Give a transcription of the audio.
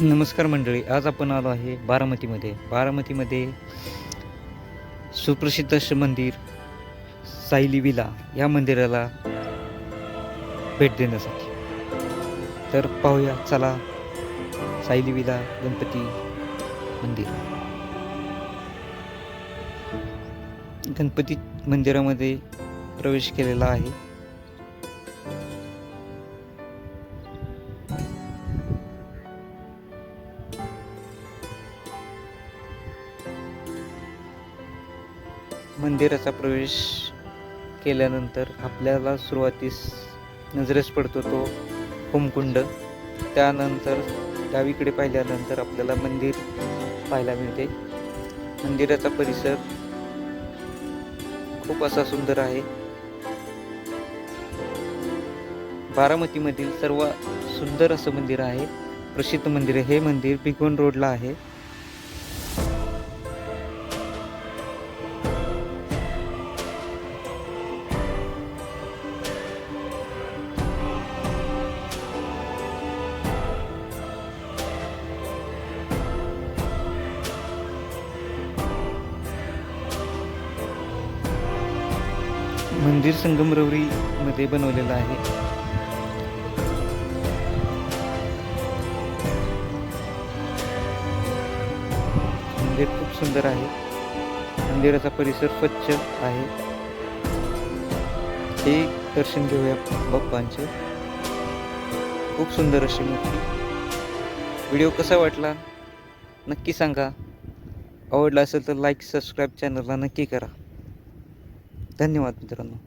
नमस्कार मंडळी आज आपण आलो आहे बारामतीमध्ये. बारामतीमध्ये सुप्रसिद्ध असं मंदिर सायली विला या मंदिराला भेट देण्यासाठी. तर पाहूया चला सायली विला गणपती मंदिर. गणपती मंदिरामध्ये प्रवेश केलेला आहे. मंदिराचा प्रवेश केल्यानंतर आपल्याला सुरुवातीस नजरेस पडतो तो होमकुंड. त्यानंतर डावीकडे पाहिल्यानंतर आपल्याला मंदिर पाहायला मिळते. मंदिराचा परिसर खूप असा सुंदर आहे. बारामतीमधील सर्व सुंदर असं मंदिर आहे. प्रसिद्ध मंदिर हे मंदिर भिगवण रोडला आहे. मंदिर संगमरवरी मध्ये बनवलेलं आहे. मंदिर खूप सुंदर आहे. मंदिराचा परिसर स्वच्छ आहे. हे दर्शन घेऊया बाप्पांचे. खूप सुंदर अशी मूर्ती. व्हिडिओ कसा वाटला? नक्की सांगा. आवडला असेल तर लाईक सबस्क्राईब चॅनलला नक्की करा. धन्यवाद मित्रांनो.